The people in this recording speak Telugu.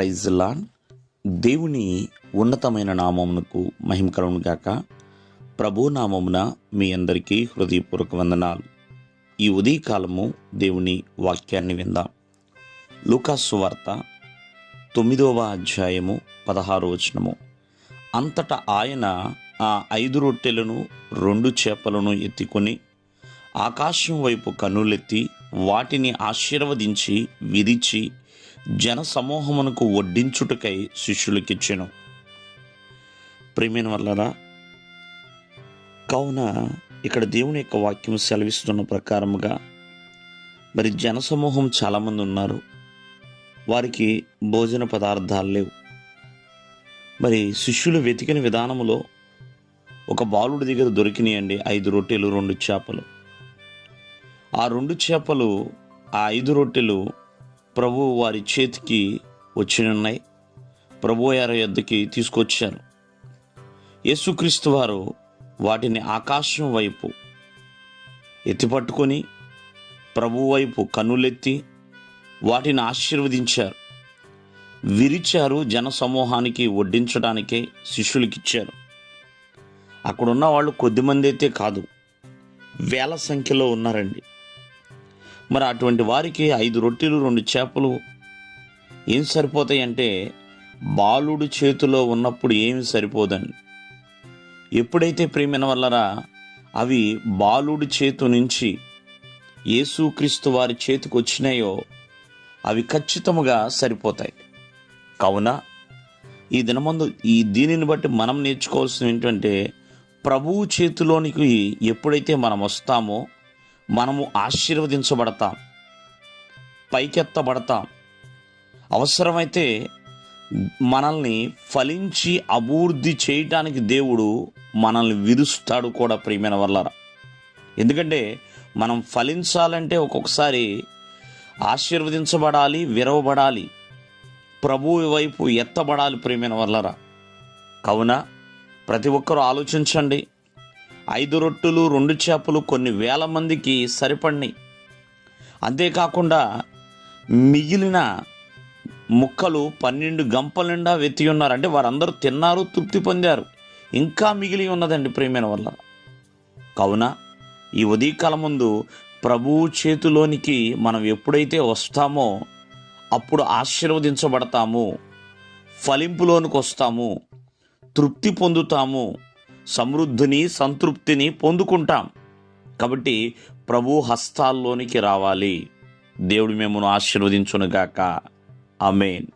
ప్రైజ్ లాన్ దేవుని ఉన్నతమైన నామమునకు మహిమకరము గాక. ప్రభు నామమున మీ అందరికీ హృదయపూర్వక వందనాలు. ఈ ఉదయకాలము దేవుని వాక్యాన్ని విందాం. లూకాసు వార్త తొమ్మిదవ అధ్యాయము పదహారు వచనము. అంతటా ఆయన ఆ ఐదు రొట్టెలను రెండు చేపలను ఎత్తుకొని ఆకాశం వైపు కన్నులెత్తి వాటిని ఆశీర్వదించి విరిచి జన సమూహమునకు వడ్డించుటకై శిష్యులకిచ్చెను. ప్రేమైన వల్లరా కావున ఇక్కడ దేవుని యొక్క వాక్యం సెలవిస్తున్న ప్రకారముగా మరి జనసమూహం చాలామంది ఉన్నారు. వారికి భోజన పదార్థాలు లేవు. మరి శిష్యులు వెతికిన విధానములో ఒక బాలుడి దగ్గర దొరికినాయండి ఐదు రొట్టెలు రెండు చేపలు. ఆ రెండు చేపలు ఆ ఐదు రొట్టెలు ప్రభు వారి చేతికి వచ్చినున్నాయి. ప్రభు వారి యొద్దకి తీసుకొచ్చారు. యేసుక్రీస్తు వారు వాటిని ఆకాశం వైపు ఎత్తిపట్టుకొని ప్రభు వైపు కన్నులెత్తి వాటిని ఆశీర్వదించారు. విరిచారు జన సమూహానికి వడ్డించడానికే శిష్యులకిచ్చారు. అక్కడున్న వాళ్ళు కొద్దిమంది అయితే కాదు వేల సంఖ్యలో ఉన్నారండి. మరి అటువంటి వారికి ఐదు రొట్టెలు రెండు చేపలు ఏం సరిపోతాయి అంటే బాలుడు చేతిలో ఉన్నప్పుడు ఏమి సరిపోదండి? ఎప్పుడైతే ప్రేమిన వల్లరా అవి బాలుడి చేతు నుంచి యేసుక్రీస్తు వారి చేతికి వచ్చినాయో అవి ఖచ్చితముగా సరిపోతాయి. కావున ఈ దినమందు ఈ దీనిని బట్టి మనం నేర్చుకోవాల్సింది ఏంటంటే ప్రభువు చేతిలోనికి ఎప్పుడైతే మనం వస్తామో మనము ఆశీర్వదించబడతాం పైకెత్తబడతాం. అవసరమైతే మనల్ని ఫలించి అభివృద్ధి చేయటానికి దేవుడు మనల్ని విరుస్తాడు కూడా ప్రియమైన వల్లరా. ఎందుకంటే మనం ఫలించాలంటే ఒక్కొక్కసారి ఆశీర్వదించబడాలి విరవబడాలి ప్రభువు వైపు ఎత్తబడాలి ప్రియమైన వల్లరా. కావున ప్రతి ఒక్కరూ ఆలోచించండి. ఐదు రొట్టెలు రెండు చేపలు కొన్ని వేల మందికి సరిపడినాయి. అంతేకాకుండా మిగిలిన ముక్కలు పన్నెండు గంపల నిండా వెతి ఉన్నారు. అంటే వారందరూ తిన్నారు తృప్తి పొందారు. ఇంకా మిగిలి ఉన్నదండి ప్రేమైన వల్ల కావున ఈ ఉదయకాల ముందు ప్రభువు చేతిలోనికి మనం ఎప్పుడైతే వస్తామో అప్పుడు ఆశీర్వదించబడతాము ఫలింపులోనికి వస్తాము తృప్తి పొందుతాము సమృద్ధిని సంతృప్తిని పొందుకుంటాం. కాబట్టి ప్రభు హస్తాల్లోనికి రావాలి. దేవుడు మిమ్మల్ని ఆశీర్వదించునుగాక. అమేన్